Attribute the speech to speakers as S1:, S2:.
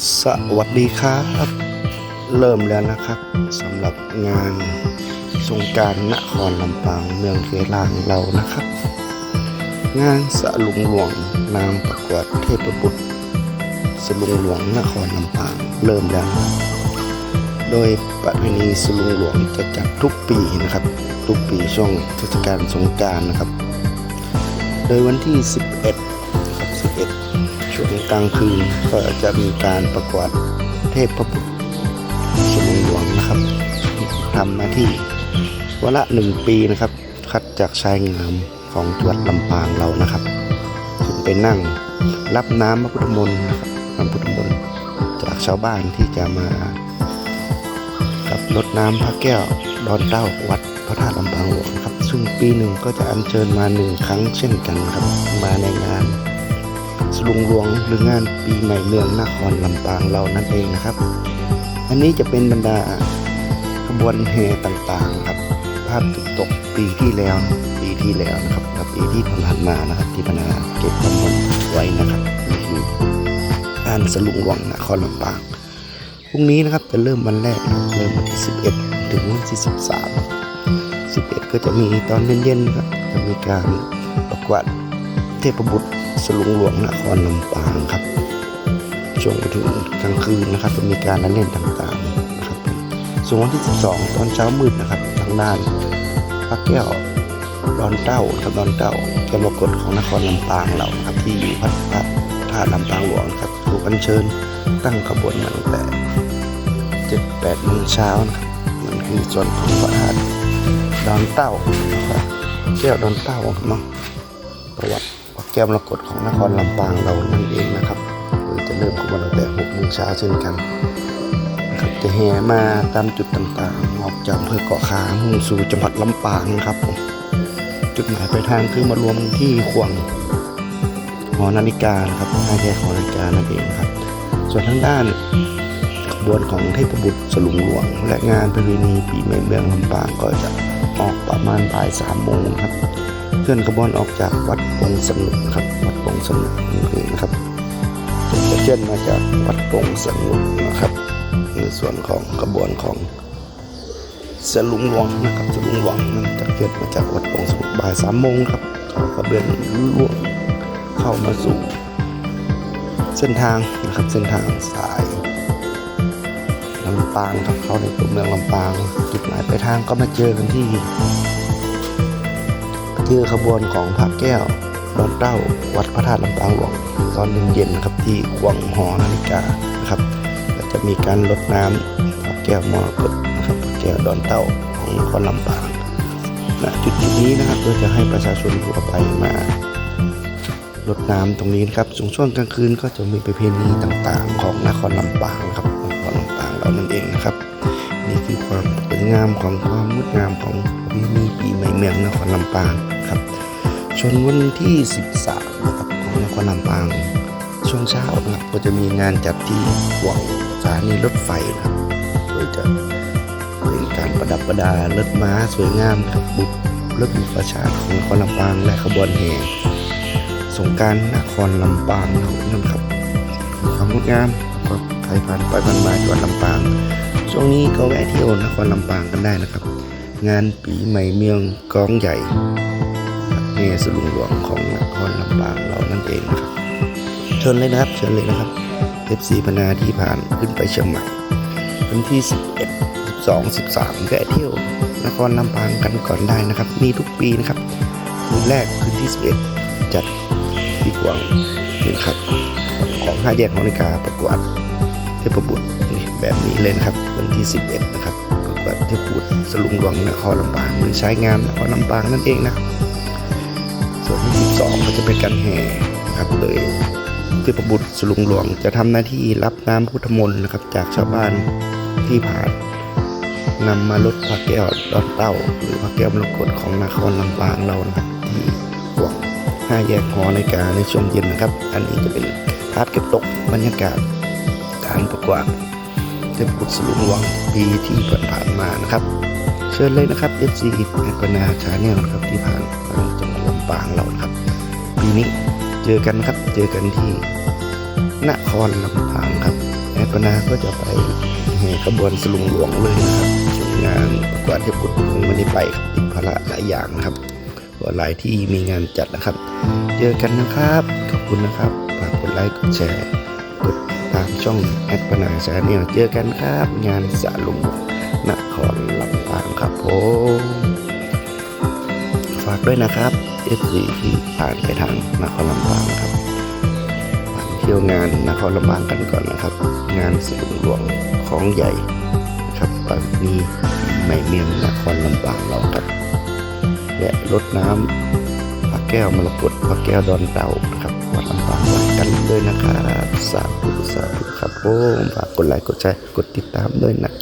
S1: สวัสดีครับ เริ่มแล้วนะครับสำหรับงานสงการนครลำปางเมืองเคลางเรานะครับ งานสลุงหลวงนามประกวดเทพบุตรสลุงหลวงนครลำปางเริ่มแล้ว โดยประเพณีสลุงหลวงจะจัดทุกปีนะครับ ทุกปีช่วงเทศกาลสงการนะครับ โดยวันที่ 11 ส่วงกลางคืนก็จะมีการประกวดเทพประบุตรสมุนหลวงนะครับทำหน้าที่วันละหนึ่งปีนะครับ คัดจากชายงามของจังหวัดลำปางเรานะครับขึ้นไปนั่งรับน้ำพระพุทธมนต์นะครับน้ำพุทธมนต์จากชาวบ้านที่จะมากับรดน้ำพระแก้วดอนเต้าวัดพระธาตุลำปางหลวงครับ ซึ่งปีหนึ่งก็จะอัญเชิญมาหนึ่งครั้งเช่นกันครับมาในงาน ลุงหลวงหรืองานปีใหม่เมืองนครลำปางเรานั่นเองนะครับ อันนี้จะเป็นบรรดาขบวนแห่ต่างๆครับ ภาพจุดตกปีที่แล้ว ปีที่แล้วนะครับกับปีที่ผ่านมานะครับ ที่พนาเก็บข้อมูลไว้นะครับนี่คืองานสลุงหลวงนครลำปางพรุ่งนี้นะครับจะเริ่มวันแรกนะครับเริ่มวันที่ 11 ถึงวันที่ 13 11 ก็จะมีตอนเย็นๆครับจะมีการประกวดเทพบุตร สลุงหลวงนครลำปางครับ ช่วงถึงกลางคืนนะครับจะมีการละเล่นต่างๆนะครับส่วนวันที่ 12 ตอนเช้ามืดนะครับทางด้านพระแก้วดอนเต้าครับดอนเต้าแกมรกฎของนครลำปางเรานะครับ ที่อยู่พัดพระธาลำปางหลวงครับถูกอัญเชิญตั้งขบวนมาตั้งแต่7 8โมงเช้านะครับมันคือส่วนของพระธาตุดอนเต้านะครับแก้วดอนเต้าเนาะประวัติ แก้วมรกตของนครลำปางเรานั่นเองนะครับโดยจะเริ่มขบวนตั้งแต่6โมงเช้าเช่นกันครับจะแห่มาตามจุดต่างๆออกจากอำเภอเกาะขามุ่งสู่จังหวัดลำปางนะครับผมจุดหมายปลายทางคือมารวมที่ขวงหอนาฬิกานะครับหน้าแยกหอนาฬิกานั่นเองครับ ส่วนทางด้านขบวนของเทพบุตรสลุงหลวง และงานประเพณีปีใหม่เมืองลำปางก็จะออกประมาณบ่ายสามโมงครับ เคลื่อนขบวนออกจากวัดปงสนุกครับวัดปงสนุกนั่นเองนะครับจะเคลื่อนมาจากวัดปงสนุกนะครับในส่วนของขบวนของสลุงหลวงนะครับสลุงหลวงนั่นจะเคลื่อนมาจากวัดปงสนุกบ่ายสามโมงครับก็ขบวนล่วงเข้ามาสู่เส้นทางนะครับเส้นทางสายลำปางครับเข้าในตัวเมืองลำปางจุดหมายปลายทางก็มาเจอกันที่ ที่ขบวนของพระแก้วดอนเต้า วัดพระธาตุลำปางหลวงตอนเย็นๆครับที่ควงหอนาฬิกานะครับจะมีการลดน้ำพระแก้วมรกตนะครับพระแก้วดอนเต้าของนครลำปางณจุดจุดนี้นะครับก็จะให้ประชาชนทั่วไปมาลดน้ำตรงนี้นะครับช่วงช่วงกลางคืนก็จะมีประเพณีต่างๆ ของนครลำปางครับนครลำปางเรานั่นเองนะครับ นี่คือความสวยงามของความงดงามของ เมืองนครลำปางครับชนวันที่ 13นะครับของนครลำปาง ช่วงเช้านะครับก็จะมีงานจัดที่หวังสถานีรถไฟนะครับโดยจะเป็นการประดับประดารถม้าสวยงามครับบุกรถบุประชาของนครลำปางและขบวนแห่สงการนครลำปางเรานั่นครับความงดงามก็ใครผ่านไปผ่านมาจังหวัดลำปาง ช่วงนี้ก็แวะเที่ยวนครลำปางกันได้นะครับ งานปีใหม่เมืองกองใหญ่เงสลุงหลวงของนครลำปางเรานั่นเองครับเชิญเลยนะครับเชิญเลยนะครับ FC พนาที่ผ่านขึ้นไปเชียงใหม่วันที่ 11 12 13แวะเที่ยวนครลำปางกันก่อนได้นะครับ มีทุกปีนะครับคืนแรกคืนที่ 11 จัดที่กวางนี่ครับของห้าแยกนาฬิกาประกวดเทพบุตรแบบนี้เลยนะครับวันที่ 11 นะครับ วดเทพบุตรสลุงหลวงนครลำปางหรือใช้งามนครลำปางนั่นเองนะส่วนที่12ก็จะเป็นการแห่นะครับโดยเทพบุตรสลุงหลวงจะทำหน้าที่รับน้ำพุทธมนต์นะครับ จากชาวบ้านที่ผ่านนำมาลดพระแก้วดอนเต้า หรือพระแก้วมรกตของนครลำปางเรานะครับที่หวงห้าแยกหอในกาในช่วงเย็นนะครับ อันนี้จะเป็นภาพเก็บตกบรรยากาศการประกวด เทพบุตรสลุหลวงปีที่ผ่านมานะครับ เชิญเลยนะครับ FC แอปนาชาแนลนะครับที่ผ่านทางจังหวัดลำปางเราครับ ปีนี้เจอกันครับเจอกันที่นครลำปางครับแอปนาก็จะไปแห่ขบวนสลุงหลวงเลยนะครับส่วนงานประกวดเทพบุตรคงไม่ได้ไปครับติดภาระหลายอย่างนะครับเพราหลายที่มีงานจัดนะครับ เจอกันนะครับ ขอบคุณนะครับ ฝากกดไลค์ กดแชร์ กดตามช่องแอดปนาชาแนลเจอกันครับ งานสาลุงหลวงนครลำปางครับผมฝากด้วยนะครับเอฟซีที่ผ่านไปทางนครลำปางนะครับผ่าเที่ยวงานนครลำปางกันก่อนนะครับ งานสลุงหลวงของใหญ่ครับปากมีใหม่เมียงนครลำปางเราครับและรดน้ำพระแก้วมรกตพระแก้วดอนเต่านะครับ ด้วยนะครับสาธุสาธุครับผมฝากกดไลค์กดแชร์กดติดตามด้วยนะครับ